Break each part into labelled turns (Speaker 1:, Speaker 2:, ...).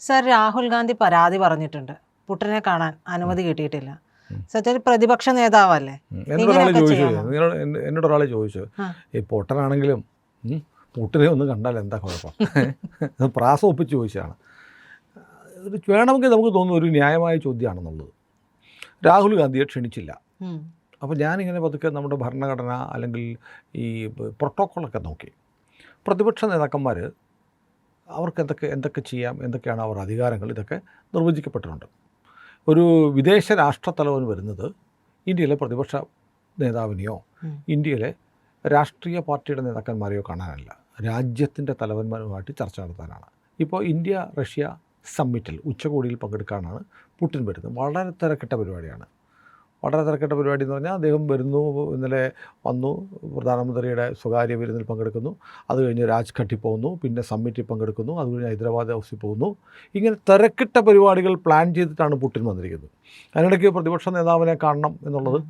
Speaker 1: Sir Rahul Gandhi പരാതി പറഞ്ഞിട്ടുണ്ട്. പുട്ടിനെ കാണാൻ അനുമതി കിട്ടിയിട്ടില്ല. സത്യത്തിൽ പ്രതിപക്ഷ നേതാവല്ലേ?
Speaker 2: ഉം. എന്നോട് ഒരാൾ ചോദിച്ചു. ചോദിച്ചു. ഈ പൊട്ടനാണെങ്കിലും പുട്ടിനെ ഒന്ന് കണ്ടാൽ എന്താ കുഴപ്പം? പ്രാസം ഒപ്പിച്ച് ചോദിച്ചതാണ്. വേണമെങ്കിൽ നമുക്ക് തോന്നുന്ന ഒരു ന്യായമായ ചോദ്യമാണെന്നുള്ളത്. രാഹുൽ ഗാന്ധിയെ ക്ഷണിച്ചില്ല. അപ്പോൾ ഞാനിങ്ങനെ പതുക്കെ നമ്മുടെ ഭരണഘടന അല്ലെങ്കിൽ ഈ പ്രോട്ടോക്കോളൊക്കെ നോക്കി. പ്രതിപക്ഷ നേതാക്കന്മാർ അവർക്ക് എന്തൊക്കെ എന്തൊക്കെ ചെയ്യാം എന്തൊക്കെയാണ് അവർ അധികാരങ്ങൾ ഇതൊക്കെ നിർവചിക്കപ്പെട്ടിട്ടുണ്ട്. ഒരു വിദേശ രാഷ്ട്രത്തലവൻ വരുന്നത് ഇന്ത്യയിലെ പ്രതിപക്ഷ നേതാവിനെയോ ഇന്ത്യയിലെ രാഷ്ട്രീയ പാർട്ടിയുടെ നേതാക്കന്മാരെയോ കാണാനല്ല. രാജ്യത്തിന്റെ തലവന്മാരുമായിട്ട് ചർച്ച നടത്താനാണ്. ഇപ്പോൾ ഇന്ത്യ റഷ്യ സമ്മിറ്റിൽ ഉച്ചകോടിയിൽ പങ്കെടുക്കാനാണ് പുട്ടിൻ വരുന്നത്. വളരെ തിരക്കിട്ട പരിപാടിയാണ്. വളരെ തിരക്കിട്ട പരിപാടി എന്ന് പറഞ്ഞാൽ അദ്ദേഹം വരുന്നു ഇന്നലെ വന്നു പ്രധാനമന്ത്രിയുടെ സ്വകാര്യ വിരുന്നിൽ പങ്കെടുക്കുന്നു. അത് കഴിഞ്ഞ് രാജ്ഘട്ടിൽ പോകുന്നു പിന്നെ സമ്മിറ്റിൽ പങ്കെടുക്കുന്നു അത് കഴിഞ്ഞ് ഹൈദരാബാദ് ഹൗസിൽ പോകുന്നു. ഇങ്ങനെ തിരക്കിട്ട പരിപാടികൾ പ്ലാൻ ചെയ്തിട്ടാണ് പുട്ടിൻ വന്നിരിക്കുന്നത്. അതിനിടയ്ക്ക് പ്രതിപക്ഷ നേതാവിനെ കാണണം എന്നുള്ളത്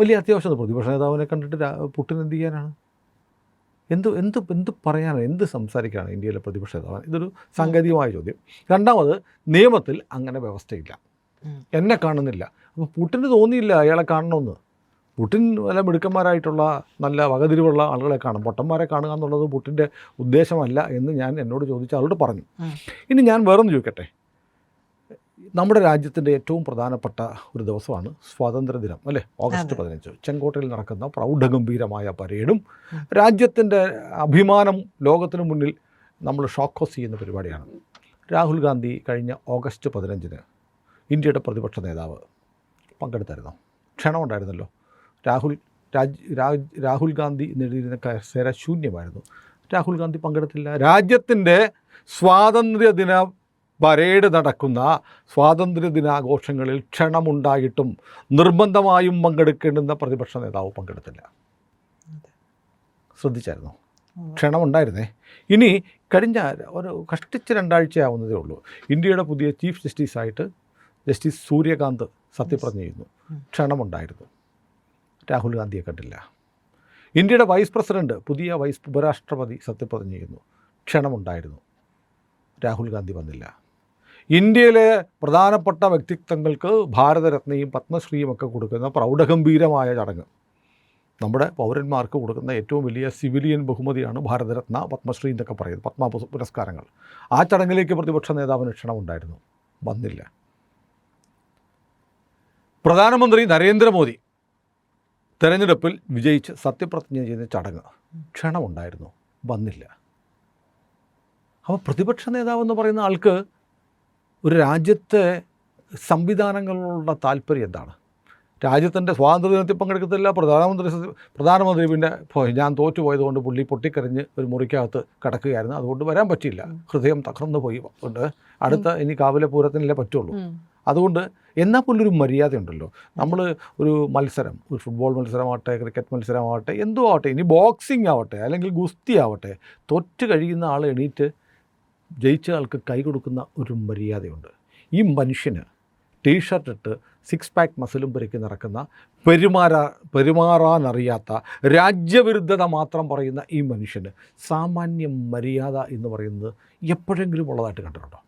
Speaker 2: വലിയ അത്യാവശ്യമാണ്. പ്രതിപക്ഷ നേതാവിനെ കണ്ടിട്ട് പുട്ടിൻ എന്ത് ചെയ്യാനാണ്? എന്ത് എന്ത് എന്ത് പറയാനാണ് എന്ത് സംസാരിക്കാനാണ് ഇന്ത്യയിലെ പ്രതിപക്ഷ നേതാവ്? ഇതൊരു സാങ്കേതികമായ ചോദ്യം. രണ്ടാമത് നിയമത്തിൽ അങ്ങനെ വ്യവസ്ഥയില്ല. എന്നെ കാണുന്നില്ല. അപ്പോൾ പുട്ടിന് തോന്നിയില്ല അയാളെ കാണണമെന്ന് പുട്ടിൻ വല്ല മിടുക്കന്മാരായിട്ടുള്ള നല്ല വകതിരിവുള്ള ആളുകളെ കാണും. പൊട്ടന്മാരെ കാണുക എന്നുള്ളത് പുട്ടിന്റെ ഉദ്ദേശമല്ല എന്ന് ഞാൻ എന്നോട് ചോദിച്ച ആളോട് പറഞ്ഞു. ഇനി ഞാൻ വേറൊന്ന് ചോദിക്കട്ടെ? നമ്മുടെ രാജ്യത്തിന്റെ ഏറ്റവും പ്രധാനപ്പെട്ട ഒരു ദിവസമാണ് സ്വാതന്ത്ര്യദിനം അല്ലേ? ഓഗസ്റ്റ്. പതിനഞ്ച്. ചെങ്കോട്ടയിൽ നടക്കുന്ന പ്രൗഢഗംഭീരമായ പരേഡും. രാജ്യത്തിന്റെ അഭിമാനം ലോകത്തിന് മുന്നിൽ നമ്മൾ ഷോക്കോസ് ചെയ്യുന്ന പരിപാടിയാണ്. രാഹുൽ ഗാന്ധി കഴിഞ്ഞ ഓഗസ്റ്റ് പതിനഞ്ചിന് ഇന്ത്യയുടെ പ്രതിപക്ഷ നേതാവ് പങ്കെടുത്തായിരുന്നു. ക്ഷണമുണ്ടായിരുന്നല്ലോ രാഹുൽ രാജ് രാജ് രാഹുൽ ഗാന്ധി നേടിയിരുന്ന കസേര ശൂന്യമായിരുന്നു. രാഹുൽ ഗാന്ധി പങ്കെടുത്തില്ല. രാജ്യത്തിന്റെ സ്വാതന്ത്ര്യദിന പരേഡ് നടക്കുന്ന സ്വാതന്ത്ര്യ ദിനാഘോഷങ്ങളിൽ ക്ഷണമുണ്ടായിട്ടും നിർബന്ധമായും പങ്കെടുക്കേണ്ടുന്ന പ്രതിപക്ഷ നേതാവ് പങ്കെടുത്തില്ല. ശ്രദ്ധിച്ചായിരുന്നു. ക്ഷണമുണ്ടായിരുന്നേ. ഇനി കഴിഞ്ഞ ഒരു കഷ്ടിച്ച് രണ്ടാഴ്ചയാവുന്നതേ ഉള്ളൂ. ഇന്ത്യയുടെ പുതിയ ചീഫ് ജസ്റ്റിസായിട്ട് ജസ്റ്റിസ് സൂര്യകാന്ത് സത്യപ്രതിജ്ഞ ചെയ്യുന്നു ക്ഷണമുണ്ടായിരുന്നു. രാഹുൽ ഗാന്ധിയെ കണ്ടില്ല. ഇന്ത്യയുടെ വൈസ് പ്രസിഡന്റ് പുതിയ വൈസ് ഉപരാഷ്ട്രപതി സത്യപ്രതിജ്ഞ ചെയ്യുന്നു ക്ഷണമുണ്ടായിരുന്നു. രാഹുൽ ഗാന്ധി വന്നില്ല. ഇന്ത്യയിലെ പ്രധാനപ്പെട്ട വ്യക്തിത്വങ്ങൾക്ക് ഭാരതരത്നയും പത്മശ്രീയും ഒക്കെ കൊടുക്കുന്ന പ്രൗഢഗംഭീരമായ ചടങ്ങ്. നമ്മുടെ പൗരന്മാർക്ക് കൊടുക്കുന്ന ഏറ്റവും വലിയ സിവിലിയൻ ബഹുമതിയാണ് ഭാരതരത്ന പത്മശ്രീ എന്നൊക്കെ പറയുന്നത് പത്മ പുരസ്കാരങ്ങൾ. ആ ചടങ്ങിലേക്ക് പ്രതിപക്ഷ നേതാവിന് ക്ഷണമുണ്ടായിരുന്നു. വന്നില്ല. പ്രധാനമന്ത്രി നരേന്ദ്രമോദി തെരഞ്ഞെടുപ്പിൽ വിജയിച്ച് സത്യപ്രതിജ്ഞ ചെയ്യുന്ന ചടങ്ങ് ക്ഷണമുണ്ടായിരുന്നു. വന്നില്ല. അപ്പോൾ പ്രതിപക്ഷ നേതാവ് എന്ന് പറയുന്ന ആൾക്ക് ഒരു രാജ്യത്തെ സംവിധാനങ്ങളോടുള്ള താല്പര്യം എന്താണ്? രാജ്യത്തിന്റെ സ്വാതന്ത്ര്യദിനത്തിൽ പങ്കെടുക്കത്തില്ല പ്രധാനമന്ത്രി പ്രധാനമന്ത്രി പിന്നെ ഞാൻ തോറ്റുപോയതുകൊണ്ട് പുള്ളി പൊട്ടിക്കരഞ്ഞ് ഒരു മുറിക്കകത്ത് കിടക്കുകയായിരുന്നു. അതുകൊണ്ട് വരാൻ പറ്റിയില്ല. ഹൃദയം തകർന്നു പോയി കൊണ്ട് അടുത്ത ഇനി കാവിലെ പൂരത്തിനല്ലേ പറ്റുള്ളൂ. അതുകൊണ്ട് എന്നാൽ പോലും ഒരു മര്യാദ ഉണ്ടല്ലോ നമ്മൾ ഒരു മത്സരം ഒരു ഫുട്ബോൾ മത്സരമാവട്ടെ ക്രിക്കറ്റ് മത്സരമാവട്ടെ എന്തോ ആവട്ടെ ഇനി ബോക്സിംഗ് ആവട്ടെ അല്ലെങ്കിൽ ഗുസ്തി ആവട്ടെ തൊറ്റ് കഴിയുന്ന ആൾ എണീറ്റ് ജയിച്ച ആൾക്ക് കൈ കൊടുക്കുന്ന ഒരു മര്യാദയുണ്ട് ഈ മനുഷ്യന് ടീഷർട്ട് ഇട്ട് സിക്സ് പാക്ക് മസിലും പെരുക്കി നടക്കുന്ന പെരുമാറാ പെരുമാറാനറിയാത്ത രാജ്യവിരുദ്ധത മാത്രം പറയുന്ന ഈ മനുഷ്യന് സാമാന്യ മര്യാദ എന്ന് പറയുന്നത് എപ്പോഴെങ്കിലും ഉള്ളതായിട്ട് കണ്ടിട്ടുണ്ടോ.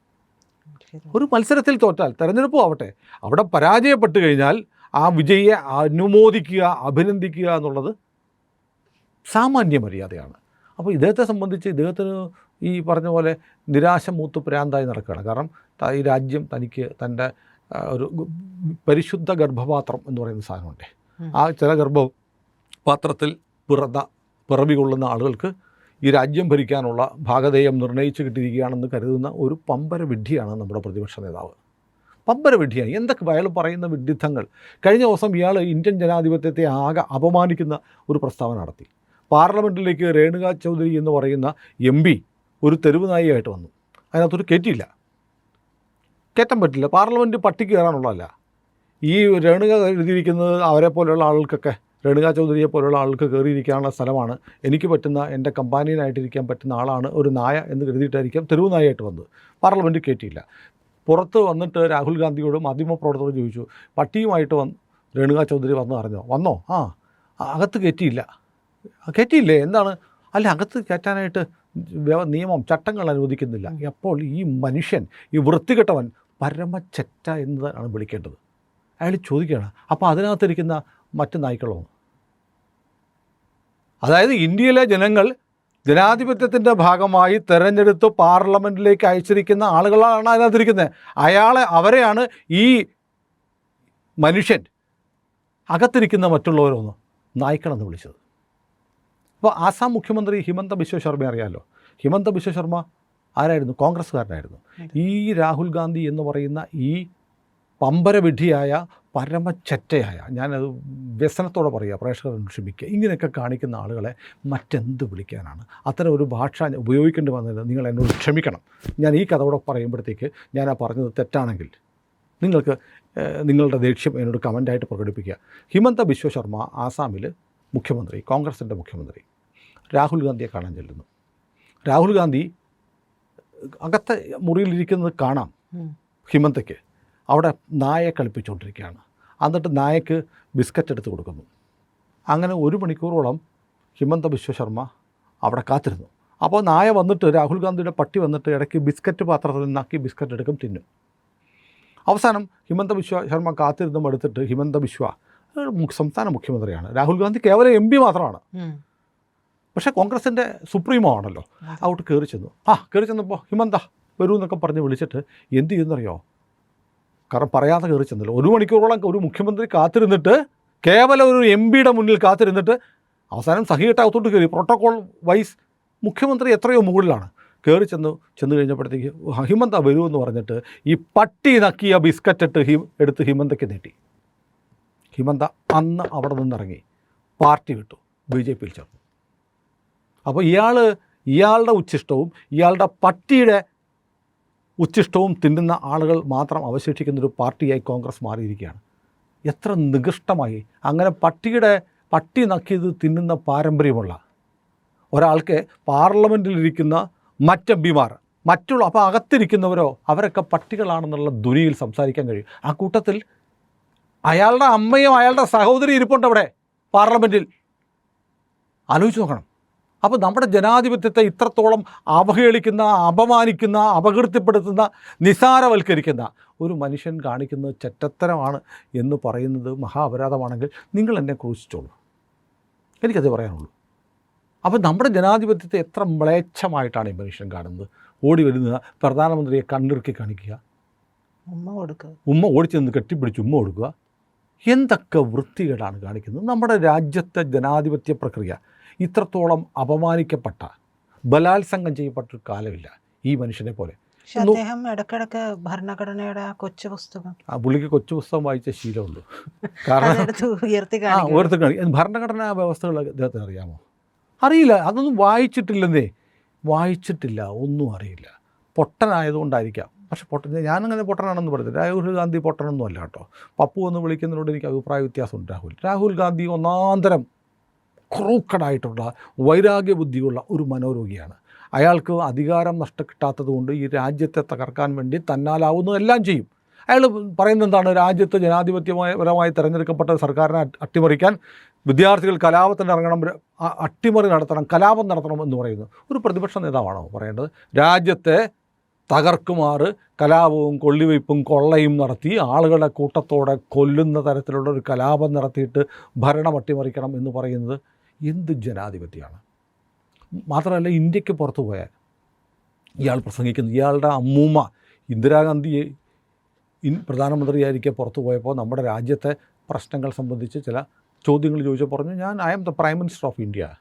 Speaker 2: ഒരു മത്സരത്തിൽ തോറ്റാൽ തെരഞ്ഞെടുപ്പും ആവട്ടെ അവിടെ പരാജയപ്പെട്ട് കഴിഞ്ഞാൽ ആ വിജയിയെ അനുമോദിക്കുക അഭിനന്ദിക്കുക എന്നുള്ളത് സാമാന്യ മര്യാദയാണ്. അപ്പോൾ ഇദ്ദേഹത്തെ സംബന്ധിച്ച് ഇദ്ദേഹത്തിന് ഈ പറഞ്ഞ പോലെ നിരാശ മൂത്ത് പ്രാന്തായി നടക്കുകയാണ്. കാരണം ഈ രാജ്യം തനിക്ക് തന്റെ ഒരു പരിശുദ്ധ ഗർഭപാത്രം എന്ന് പറയുന്ന സാധനമുണ്ട്. ആ ചില ഗർഭപാത്രത്തിൽ പിറന്ന പിറവി കൊള്ളുന്ന ആളുകൾക്ക് ഈ രാജ്യം ഭരിക്കാനുള്ള ഭാഗധേയം നിർണയിച്ചു കിട്ടിയിരിക്കുകയാണെന്ന് കരുതുന്ന ഒരു പമ്പര വിഡ്ഢിയാണ് നമ്മുടെ പ്രതിപക്ഷ നേതാവ്. പമ്പര വിഡ്ഢിയാണ്. എന്തൊക്കെ അയാൾ പറയുന്ന വിഡ്ഢിത്തങ്ങൾ? കഴിഞ്ഞ ദിവസം ഇയാൾ ഇന്ത്യൻ ജനാധിപത്യത്തെ ആകെ അപമാനിക്കുന്ന ഒരു പ്രസ്താവന നടത്തി. പാർലമെന്റിലേക്ക് രേണുക ചൗധരി എന്ന് പറയുന്ന എം പി ഒരു തെരുവ് നായിയായിട്ട് വന്നു. അതിനകത്തൊരു കയറ്റിയില്ല. കയറ്റാൻ പറ്റില്ല. പാർലമെന്റ് പട്ടിക്ക് കയറാനുള്ളതല്ല. ഈ രേണുക എഴുതിയിരിക്കുന്നത് അവരെ പോലെയുള്ള ആളുകൾക്കൊക്കെ രേണുക ചൗധരിയെ പോലുള്ള ആൾക്ക് കയറിയിരിക്കാനുള്ള സ്ഥലമാണ്. എനിക്ക് പറ്റുന്ന എന്റെ കമ്പാനിയനായിട്ടിരിക്കാൻ പറ്റുന്ന ആളാണ് ഒരു നായ എന്ന് കരുതിയിട്ടായിരിക്കാം തെരുവ് നായയായിട്ട് വന്നത്. പാർലമെന്റ് കയറ്റിയില്ല പുറത്ത് വന്നിട്ട് രാഹുൽ ഗാന്ധിയോട് മാധ്യമപ്രവർത്തകർ ചോദിച്ചു പട്ടിയുമായിട്ട് വന്ന് രേണുക ചൗധരി വന്ന് അറിഞ്ഞോ വന്നോ? ആ അകത്ത് കയറ്റിയില്ല. കയറ്റിയില്ലേ? എന്താണ്? അല്ല അകത്ത് കയറ്റാനായിട്ട് നിയമം ചട്ടങ്ങൾ അനുവദിക്കുന്നില്ല. അപ്പോൾ ഈ മനുഷ്യൻ ഈ വൃത്തികെട്ടവൻ പരമച്ചറ്റ എന്നതാണ് വിളിക്കേണ്ടത്. അയാൾ ചോദിക്കുകയാണ് അപ്പോൾ അതിനകത്തിരിക്കുന്ന മറ്റ് നായ്ക്കളോ? അതായത് ഇന്ത്യയിലെ ജനങ്ങൾ ജനാധിപത്യത്തിന്റെ ഭാഗമായി തെരഞ്ഞെടുത്ത് പാർലമെന്റിലേക്ക് അയച്ചിരിക്കുന്ന ആളുകളാണ് അതിനകത്തിരിക്കുന്നത്. അയാളെ അവരെയാണ് ഈ മനുഷ്യൻ അകത്തിരിക്കുന്ന മറ്റുള്ളവരൊന്ന് നായ്ക്കളെന്ന് വിളിച്ചത്. അപ്പോൾ ആസാം മുഖ്യമന്ത്രി ഹിമന്ത ബിശ്വ ശർമ്മ അറിയാമല്ലോ ഹിമന്ത ബിശ്വ ശർമ്മ ആരായിരുന്നു? കോൺഗ്രസ്സുകാരനായിരുന്നു. ഈ രാഹുൽ ഗാന്ധി എന്ന് പറയുന്ന ഈ പമ്പരവിഡ്ഢിയായ പരമച്ചറ്റയായ ഞാനത് വ്യസനത്തോടെ പറയുക പ്രേക്ഷകർ ക്ഷമിക്കുക ഇങ്ങനെയൊക്കെ കാണിക്കുന്ന ആളുകളെ മറ്റെന്ത് വിളിക്കാനാണ്? അത്തരം ഒരു ഭാഷ ഉപയോഗിക്കേണ്ടി വന്നത് നിങ്ങൾ എന്നോട് ക്ഷമിക്കണം. ഞാൻ ഈ കഥ കൂടെ പറയുമ്പോഴത്തേക്ക് ഞാൻ ആ പറഞ്ഞത് തെറ്റാണെങ്കിൽ നിങ്ങൾക്ക് നിങ്ങളുടെ ദേഷ്യം എന്നോട് കമന്റായിട്ട് പ്രകടിപ്പിക്കുക. ഹിമന്ത ബിശ്വ ശർമ്മ ആസാമിൽ മുഖ്യമന്ത്രി കോൺഗ്രസിന്റെ മുഖ്യമന്ത്രി രാഹുൽ ഗാന്ധിയെ കാണാൻ ചെല്ലുന്നു. രാഹുൽ ഗാന്ധി അകത്തെ മുറിയിലിരിക്കുന്നത് കാണാം ഹിമന്തയ്ക്ക്. അവിടെ നായയെ കളിപ്പിച്ചുകൊണ്ടിരിക്കുകയാണ്. എന്നിട്ട് നായക്ക് ബിസ്ക്കറ്റ് എടുത്ത് കൊടുക്കുന്നു. അങ്ങനെ ഒരു മണിക്കൂറോളം ഹിമന്ത ബിശ്വ ശർമ്മ അവിടെ കാത്തിരുന്നു. അപ്പോൾ നായ വന്നിട്ട് രാഹുൽ ഗാന്ധിയുടെ പട്ടി വന്നിട്ട് ഇടയ്ക്ക് ബിസ്ക്കറ്റ് പാത്രത്തിൽ നിന്നാക്കി ബിസ്ക്കറ്റ് എടുക്കും തിന്നും. അവസാനം ഹിമന്ത ബിശ്വ ശർമ്മ കാത്തിരുന്നും എടുത്തിട്ട് ഹിമന്ത ബിശ്വ സംസ്ഥാന മുഖ്യമന്ത്രിയാണ്. രാഹുൽ ഗാന്ധി കേവലം എം പി മാത്രമാണ്. പക്ഷെ കോൺഗ്രസിന്റെ സുപ്രീമോ ആണല്ലോ. അവിടെ കയറി ചെന്നു. ആ കയറി ചെന്നപ്പോൾ ഹിമന്ത വരൂ എന്നൊക്കെ പറഞ്ഞ് വിളിച്ചിട്ട് എന്ത് ചെയ്യുന്നറിയോ? കാരണം പറയാതെ കയറി ചെന്നില്ല. ഒരു മണിക്കൂറോളം ഒരു മുഖ്യമന്ത്രി കാത്തിരുന്നിട്ട് കേവലം ഒരു എം പിയുടെ മുന്നിൽ കാത്തിരുന്നിട്ട് അവസാനം സഹികെട്ടാകത്തോട്ട് കയറി. പ്രോട്ടോകോൾ വൈസ് മുഖ്യമന്ത്രി എത്രയോ മുകളിലാണ്. കയറി ചെന്ന് ചെന്ന് കഴിഞ്ഞപ്പോഴത്തേക്ക് ഹിമന്ത വരൂ എന്ന് പറഞ്ഞിട്ട് ഈ പട്ടി നക്കിയ ബിസ്ക്കറ്റ് ഇട്ട് ഹി എടുത്ത് ഹിമന്തയ്ക്ക് നീട്ടി. ഹിമന്ത അന്ന് അവിടെ നിന്നിറങ്ങി. പാർട്ടി വിട്ടു ബി ജെ പിയിൽ ചേർന്നു. അപ്പോൾ ഇയാൾ ഇയാളുടെ ഉച്ഛിഷ്ടവും ഇയാളുടെ പട്ടിയുടെ ഉച്ഛിഷ്ടവും തിന്നുന്ന ആളുകൾ മാത്രം അവശേഷിക്കുന്നൊരു പാർട്ടിയായി കോൺഗ്രസ് മാറിയിരിക്കുകയാണ്. എത്ര നികൃഷ്ടമായി. അങ്ങനെ പട്ടിയുടെ പട്ടി നക്കിയത് തിന്നുന്ന പാരമ്പര്യമുള്ള ഒരാൾക്ക് പാർലമെന്റിലിരിക്കുന്ന മറ്റ് എം പിമാർ മറ്റുള്ള അപ്പോൾ അകത്തിരിക്കുന്നവരോ അവരൊക്കെ പട്ടികളാണെന്നുള്ള ദുരിയിൽ സംസാരിക്കാൻ കഴിയും. ആ കൂട്ടത്തിൽ അയാളുടെ അമ്മയും അയാളുടെ സഹോദരി ഇരിപ്പുണ്ട് അവിടെ പാർലമെന്റിൽ ആലോചിച്ച് നോക്കണം. അപ്പോൾ നമ്മുടെ ജനാധിപത്യത്തെ ഇത്രത്തോളം അവഹേളിക്കുന്ന അപമാനിക്കുന്ന അപകീർത്തിപ്പെടുത്തുന്ന നിസാരവൽക്കരിക്കുന്ന ഒരു മനുഷ്യൻ കാണിക്കുന്നത് ചെറ്റത്തരമാണ് എന്ന് പറയുന്നത് മഹാ അപരാധമാണെങ്കിൽ നിങ്ങൾ എന്നെ ക്രൂശിച്ചോളൂ. എനിക്കത് പറയാനുള്ളൂ. അപ്പോൾ നമ്മുടെ ജനാധിപത്യത്തെ എത്ര മ്ലേച്ഛമായിട്ടാണ് ഈ മനുഷ്യൻ കാണുന്നത്? ഓടി വരുന്ന പ്രധാനമന്ത്രിയെ കണ്ണിറുക്കി കാണിക്കുക.
Speaker 1: ഉമ്മ കൊടുക്കുക.
Speaker 2: ഉമ്മ ഓടിച്ചു നിന്ന് കെട്ടിപ്പിടിച്ച് ഉമ്മ കൊടുക്കുക. എന്തൊക്കെ വൃത്തികേടാണ് കാണിക്കുന്നത്? നമ്മുടെ രാജ്യത്തെ ജനാധിപത്യ പ്രക്രിയ. ഇത്രത്തോളം അപമാനിക്കപ്പെട്ട ബലാത്സംഗം ചെയ്യപ്പെട്ട ഒരു കാലമില്ല ഈ മനുഷ്യനെ പോലെ.
Speaker 1: അദ്ദേഹം ഇടക്കിടക്ക് ഭരണഘടനയുടെ ആ കൊച്ചു പുസ്തകം
Speaker 2: ആ പുള്ളിക്ക് കൊച്ചു പുസ്തകം വായിച്ച ശീലമുണ്ട്. കാരണം
Speaker 1: ഉയർത്തി
Speaker 2: കാണി ഭരണഘടനാ വ്യവസ്ഥകൾ അദ്ദേഹത്തിന് അറിയാമോ? അറിയില്ല. അതൊന്നും വായിച്ചിട്ടില്ലെന്നേ. വായിച്ചിട്ടില്ല. ഒന്നും അറിയില്ല. പൊട്ടനായതുകൊണ്ടായിരിക്കാം. പക്ഷെ പൊട്ടൻ ഞാനങ്ങനെ പൊട്ടനാണെന്ന് പറയുന്നത് രാഹുൽ ഗാന്ധി പൊട്ടനൊന്നും അല്ല കേട്ടോ. പപ്പു എന്ന് വിളിക്കുന്നതിനോട് എനിക്ക് അഭിപ്രായ വ്യത്യാസമുണ്ട് രാഹുൽ. രാഹുൽ ഗാന്ധി ഒന്നാന്തരം ക്രൂക്കഡായിട്ടുള്ള വൈരാഗ്യബുദ്ധിയുള്ള ഒരു മനോരോഗിയാണ്. അയാൾക്ക് അധികാരം നഷ്ടക്കിട്ടാത്തത് കൊണ്ട് ഈ രാജ്യത്തെ തകർക്കാൻ വേണ്ടി തന്നാലാവുന്നതെല്ലാം ചെയ്യും. അയാൾ പറയുന്നത് എന്താണ് രാജ്യത്ത് ജനാധിപത്യപരമായി തിരഞ്ഞെടുക്കപ്പെട്ട സർക്കാരിനെ അട്ടിമറിക്കാൻ വിദ്യാർത്ഥികൾ കലാപത്തിന് ഇറങ്ങണം അട്ടിമറി നടത്തണം കലാപം നടത്തണം എന്ന് പറയുന്നു ഒരു പ്രതിപക്ഷ നേതാവാണോ പറയേണ്ടത്? രാജ്യത്തെ തകർക്കുമാറ് കലാപവും കൊള്ളിവയ്പ്പും കൊള്ളയും നടത്തി ആളുകളെ കൂട്ടത്തോടെ കൊല്ലുന്ന തരത്തിലുള്ള ഒരു കലാപം നടത്തിയിട്ട് ഭരണം അട്ടിമറിക്കണം എന്ന് പറയുന്നത് എന്ത് ജനാധിപത്യമാണ്? മാത്രമല്ല ഇന്ത്യയ്ക്ക് പുറത്തു പോയാൽ ഇയാൾ പ്രസംഗിക്കുന്നു. ഇയാളുടെ അമ്മൂമ്മ ഇന്ദിരാഗാന്ധിയെ ഇൻ പ്രധാനമന്ത്രിയായിരിക്കെ പുറത്തു പോയപ്പോൾ നമ്മുടെ രാജ്യത്തെ പ്രശ്നങ്ങൾ സംബന്ധിച്ച് ചില ചോദ്യങ്ങൾ ചോദിച്ചാൽ പറഞ്ഞു ഞാൻ I am the prime minister of India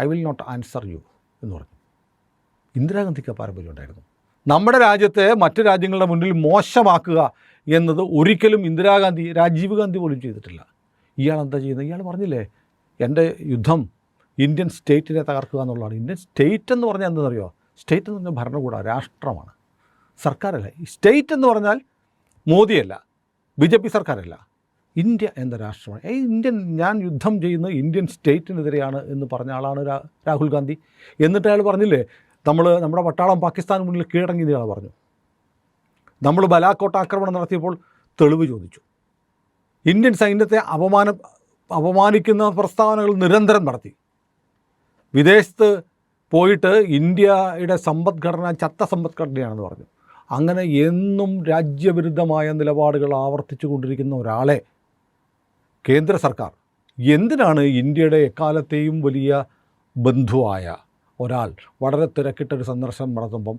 Speaker 2: I will not answer you എന്ന് പറഞ്ഞു. ഇന്ദിരാഗാന്ധിക്ക് ആ പാരമ്പര്യം ഉണ്ടായിരുന്നു. നമ്മുടെ രാജ്യത്തെ മറ്റ് രാജ്യങ്ങളുടെ മുന്നിൽ മോശമാക്കുക എന്നത് ഒരിക്കലും ഇന്ദിരാഗാന്ധി രാജീവ് ഗാന്ധി പോലും ചെയ്തിട്ടില്ല. ഇയാൾ എന്താ ചെയ്യുന്നത്? ഇയാൾ പറഞ്ഞില്ലേ എന്റെ യുദ്ധം ഇന്ത്യൻ സ്റ്റേറ്റിനെ തകർക്കുക എന്നുള്ളതാണ്. ഇന്ത്യൻ സ്റ്റേറ്റ് എന്ന് പറഞ്ഞാൽ എന്തെന്നറിയോ? സ്റ്റേറ്റ് എന്ന് പറഞ്ഞാൽ ഭരണകൂട രാഷ്ട്രമാണ്. സർക്കാരല്ല. സ്റ്റേറ്റ് എന്ന് പറഞ്ഞാൽ മോദിയല്ല ബി ജെ പി സർക്കാരല്ല. ഇന്ത്യ എന്ന രാഷ്ട്രമാണ്. ഈ ഇന്ത്യൻ ഞാൻ യുദ്ധം ചെയ്യുന്ന ഇന്ത്യൻ സ്റ്റേറ്റിനെതിരെയാണ് എന്ന് പറഞ്ഞ ആളാണ് രാഹുൽ ഗാന്ധി. എന്നിട്ട് അയാൾ പറഞ്ഞില്ലേ നമ്മൾ നമ്മുടെ പട്ടാളം പാകിസ്ഥാൻ മുന്നിൽ കീഴടങ്ങി ഇയാൾ പറഞ്ഞു. നമ്മൾ ബലാക്കോട്ട് ആക്രമണം നടത്തിയപ്പോൾ തെളിവ് ചോദിച്ചു. ഇന്ത്യൻ സൈന്യത്തെ അപമാന അപമാനിക്കുന്ന പ്രസ്താവനകൾ നിരന്തരം നടത്തി. വിദേശത്ത് പോയിട്ട് ഇന്ത്യയുടെ സമ്പദ്ഘടന ചത്ത സമ്പദ്ഘടനയാണെന്ന് പറഞ്ഞു. അങ്ങനെ എന്നും രാജ്യവിരുദ്ധമായ നിലപാടുകൾ ആവർത്തിച്ചു കൊണ്ടിരിക്കുന്ന ഒരാളെ കേന്ദ്ര സർക്കാർ എന്തിനാണ് ഇന്ത്യയുടെ എക്കാലത്തെയും വലിയ ബന്ധുവായ ഒരാൾ വളരെ തിരക്കിട്ടൊരു സന്ദർശനം നടത്തുമ്പം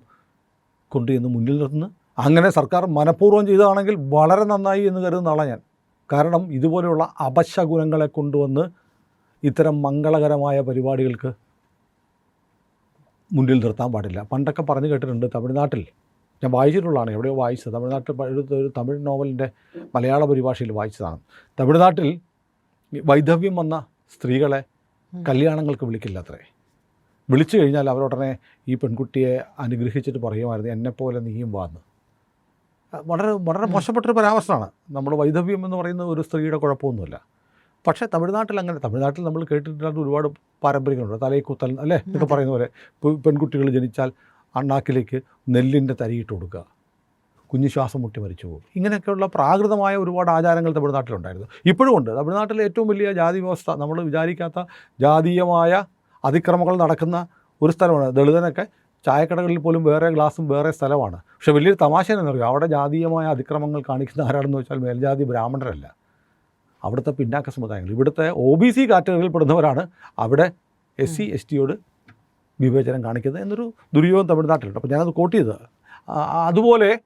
Speaker 2: കൊണ്ടുചെന്ന് മുന്നിൽ നിർത്തുന്നത്? അങ്ങനെ സർക്കാർ മനഃപൂർവം ചെയ്തതാണെങ്കിൽ വളരെ നന്നായി എന്ന് കരുതുന്ന ആളാണ് ഞാൻ. കാരണം ഇതുപോലെയുള്ള അപശകുനങ്ങളെ കൊണ്ടുവന്ന് ഇത്തരം മംഗളകരമായ പരിപാടികൾക്ക് മുന്നിൽ നിർത്താൻ പാടില്ല. പണ്ടൊക്കെ പറഞ്ഞു കേട്ടിട്ടുണ്ട് തമിഴ്നാട്ടിൽ. ഞാൻ വായിച്ചിട്ടുള്ളതാണ്. എവിടെയോ വായിച്ചത്. തമിഴ്നാട്ടിൽ ഒരു തമിഴ് നോവലിന്റെ മലയാള പരിഭാഷയിൽ വായിച്ചതാണ്. തമിഴ്നാട്ടിൽ വൈധവ്യം വന്ന സ്ത്രീകളെ കല്യാണങ്ങൾക്ക് വിളിക്കില്ല അത്രേ വിളിച്ചു കഴിഞ്ഞാൽ അവരുടനെ ഈ പെൺകുട്ടിയെ അനുഗ്രഹിച്ചിട്ട് പറയുമായിരുന്നു എന്നെപ്പോലെ നീയും വാന്ന് വളരെ വളരെ മോശപ്പെട്ടൊരു പരാമർശമാണ്. നമ്മൾ വൈധവ്യം എന്ന് പറയുന്ന ഒരു സ്ത്രീയുടെ കുഴപ്പമൊന്നുമില്ല. പക്ഷേ തമിഴ്നാട്ടിൽ അങ്ങനെ തമിഴ്നാട്ടിൽ നമ്മൾ കേട്ടിട്ടില്ലാത്ത ഒരുപാട് പാരമ്പര്യങ്ങളുണ്ട്. തലയിൽ കുത്തൽ അല്ലേ എന്നൊക്കെ പറയുന്ന പോലെ പെൺകുട്ടികൾ ജനിച്ചാൽ അണ്ണാക്കിലേക്ക് നെല്ലിന്റെ തരിയിട്ട് കൊടുക്കുക. കുഞ്ഞു ശ്വാസം മുട്ടി മരിച്ചു പോകും. ഇങ്ങനെയൊക്കെയുള്ള പ്രാകൃതമായ ഒരുപാട് ആചാരങ്ങൾ തമിഴ്നാട്ടിലുണ്ടായിരുന്നു. ഇപ്പോഴും ഉണ്ട്. തമിഴ്നാട്ടിലെ ഏറ്റവും വലിയ ജാതി വ്യവസ്ഥ നമ്മൾ വിചാരിക്കാത്ത ജാതീയമായ അതിക്രമങ്ങൾ നടക്കുന്ന ഒരു സ്ഥലമാണ് ദളിതനൊക്കെ ചായക്കടകളിൽ പോലും വേറെ ഗ്ലാസും വേറെ സ്ഥലമാണ്. പക്ഷെ വലിയൊരു തമാശ എന്നറിയോ അവിടെ ജാതീയമായ അതിക്രമങ്ങൾ കാണിക്കുന്ന ആരാണെന്ന് വെച്ചാൽ മേൽജാതി ബ്രാഹ്മണരല്ല. അവിടുത്തെ പിന്നാക്ക സമുദായങ്ങൾ. ഇവിടുത്തെ ഒ ബി സി കാറ്റഗറിയിൽ പെടുന്നവരാണ് അവിടെ എസ് സി എസ് ടിയോട് വിവേചനം കാണിക്കുന്നത് എന്നൊരു ദുര്യോഗം തമിഴ്നാട്ടിലുണ്ട്. അപ്പോൾ ഞാനത് കോട്ട് ചെയ്തത്. അതുപോലെ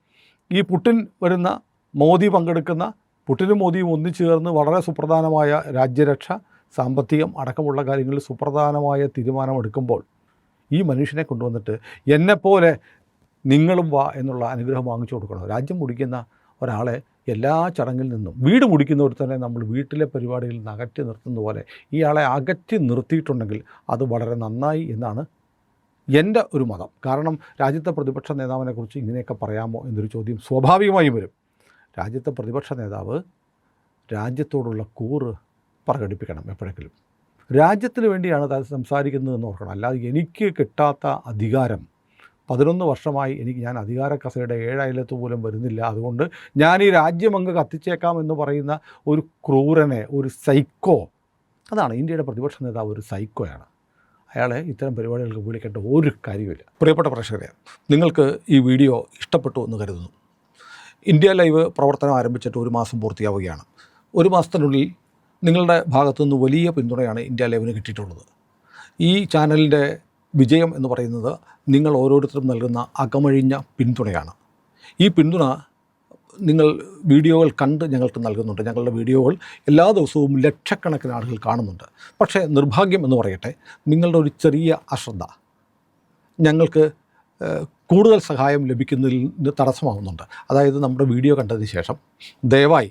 Speaker 2: ഈ പുട്ടിൻ വരുന്ന മോദി പങ്കെടുക്കുന്ന പുട്ടിനും മോദിയും ഒന്നിച്ചു ചേർന്ന് വളരെ സുപ്രധാനമായ രാജ്യരക്ഷ സാമ്പത്തികം അടക്കമുള്ള കാര്യങ്ങളിൽ സുപ്രധാനമായ തീരുമാനമെടുക്കുമ്പോൾ ഈ മനുഷ്യനെ കൊണ്ടുവന്നിട്ട് എന്നെപ്പോലെ നിങ്ങളും വാ എന്നുള്ള അനുഗ്രഹം വാങ്ങിച്ചു കൊടുക്കണം. രാജ്യം മുടിക്കുന്ന ഒരാളെ എല്ലാ ചടങ്ങിൽ നിന്നും വീട് മുടിക്കുന്നവർ തന്നെ നമ്മൾ വീട്ടിലെ പരിപാടിയിൽ നിന്ന് അകറ്റി നിർത്തുന്ന പോലെ ഇയാളെ അകറ്റി നിർത്തിയിട്ടുണ്ടെങ്കിൽ അത് വളരെ നന്നായി എന്നാണ് എന്റെ ഒരു മതം. കാരണം രാജ്യത്തെ പ്രതിപക്ഷ നേതാവിനെക്കുറിച്ച് ഇങ്ങനെയൊക്കെ പറയാമോ എന്നൊരു ചോദ്യം സ്വാഭാവികമായും വരും. രാജ്യത്തെ പ്രതിപക്ഷ നേതാവ് രാജ്യത്തോടുള്ള കൂറ് പ്രകടിപ്പിക്കണം എപ്പോഴെങ്കിലും. രാജ്യത്തിന് വേണ്ടിയാണ് താൻ സംസാരിക്കുന്നതെന്ന് ഓർക്കണം. അല്ലാതെ എനിക്ക് കിട്ടാത്ത അധികാരം പതിനൊന്ന് വർഷമായി എനിക്ക് ഞാൻ അധികാര കസയുടെ ഏഴയലത്ത് പോലും വരുന്നില്ല. അതുകൊണ്ട് ഞാൻ ഈ രാജ്യം അങ്ങ് കത്തിച്ചേക്കാം എന്ന് പറയുന്ന ഒരു ക്രൂരനെ ഒരു സൈക്കോ അതാണ് ഇന്ത്യയുടെ പ്രതിപക്ഷ നേതാവ് ഒരു സൈക്കോയാണ്. അയാളെ ഇത്തരം പരിപാടികൾക്ക് വിളിക്കേണ്ട ഒരു കാര്യമില്ല പ്രിയപ്പെട്ട പ്രേക്ഷകരെ നിങ്ങൾക്ക് ഈ വീഡിയോ ഇഷ്ടപ്പെട്ടു എന്ന് കരുതുന്നു. ഇന്ത്യ ലൈവ് പ്രവർത്തനം ആരംഭിച്ചിട്ട് ഒരു മാസം പൂർത്തിയാവുകയാണ്. ഒരു മാസത്തിനുള്ളിൽ നിങ്ങളുടെ ഭാഗത്തുനിന്ന് വലിയ പിന്തുണയാണ് ഇന്ത്യ ലൈവിന് കിട്ടിയിട്ടുള്ളത്. ഈ ചാനലിന്റെ വിജയം എന്ന് പറയുന്നത് നിങ്ങൾ ഓരോരുത്തരും നൽകുന്ന അകമഴിഞ്ഞ പിന്തുണയാണ്. ഈ പിന്തുണ നിങ്ങൾ വീഡിയോകൾ കണ്ട് ഞങ്ങൾക്ക് നൽകുന്നുണ്ട്. ഞങ്ങളുടെ വീഡിയോകൾ എല്ലാ ദിവസവും ലക്ഷക്കണക്കിന് ആളുകൾ കാണുന്നുണ്ട്. പക്ഷേ നിർഭാഗ്യം എന്ന് പറയട്ടെ നിങ്ങളുടെ ഒരു ചെറിയ അശ്രദ്ധ ഞങ്ങൾക്ക് കൂടുതൽ സഹായം ലഭിക്കുന്നതിൽ തടസ്സമാകുന്നുണ്ട് അതായത് നമ്മുടെ വീഡിയോ കണ്ടതിന് ശേഷം ദയവായി